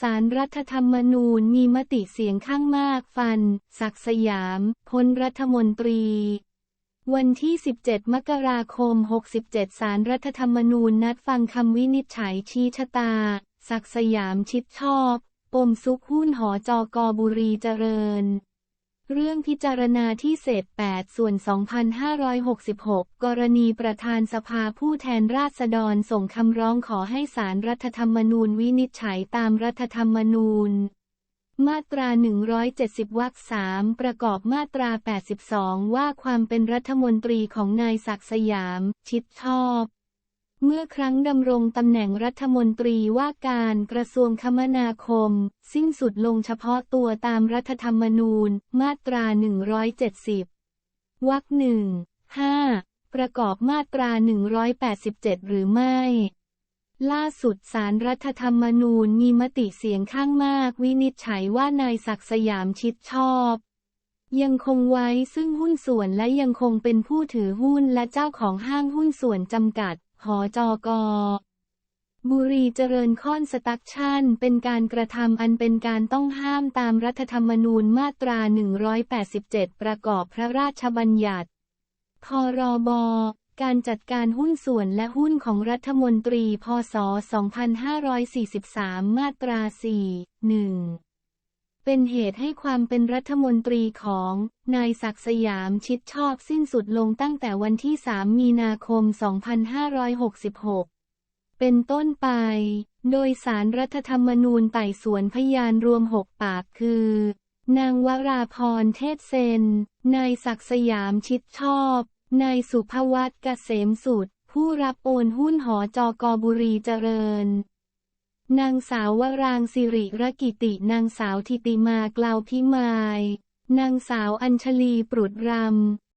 สารรัฐธรรมนูญมีมติเสียงข้างมากฟัน ศักดิ์สยาม พ้นรัฐมนตรี วันที่ 17 มกราคม 67สารรัฐธรรมนูญนัดฟังคำวินิจฉัยชี้ชะตา ศักดิ์สยามชิดชอบ ปมซุกหุ้นหอจอกอบุรีเจริญ เรื่องพิจารณาที่เศษ 8 ส่วน 2566 กรณีประธานสภาผู้แทนราษฎรส่งคำร้องขอให้สารรัฐธรรมนูญวินิจฉัยตามรัฐธรรมนูญ มาตรา 170 วรรคสามประกอบมาตรา 82 ว่าความเป็นรัฐมนตรีของนายศักสยาม ชิดชอบ เมื่อครั้งดำรงตำแหน่งรัฐมนตรีว่าการกระทรวงคมนาคม สิ้นสุดลงเฉพาะตัวตามรัฐธรรมนูญ มาตรา 170 วรรคหนึ่ง5ประกอบมาตรา 187 หรือไม่ ล่าสุดสารรัฐธรรมนูญมีมติเสียงข้างมากวินิจฉัยว่านายศักสยามชิดชอบยังคงไว้ซึ่งหุ้นส่วนและยังคงเป็นผู้ถือหุ้นและเจ้าของห้างหุ้นส่วนจำกัด หอจอกอบุรีเจริญค่อนสตักชั่น เป็นการกระทำอันเป็นการต้องห้ามตามรัฐธรรมนูญมาตรา 187 ประกอบพระราชบัญญัติ พรบ การจัดการหุ้นส่วนและหุ้นของรัฐมนตรี พศ 2543 มาตรา 4 1 เป็นเหตุให้ความเป็นรัฐมนตรีของ นายศักสยามชิดชอบสิ้นสุดลงตั้งแต่วันที่ 3 มีนาคม 2566 เป็นต้นไป โดยสารรัฐธรรมนูญไต่สวนพยานรวม 6 ปากคือ นางวราพรเทศเซน นายศักสยามชิดชอบ นายสุภวัตเกษมสุด ผู้รับโอนหุ้นหอจอกอบุรีเจริญ นางสาววรางสิริรกิติ นางสาวทิติมากลาวพิมาย นางสาวอัญชลีปรุดรำ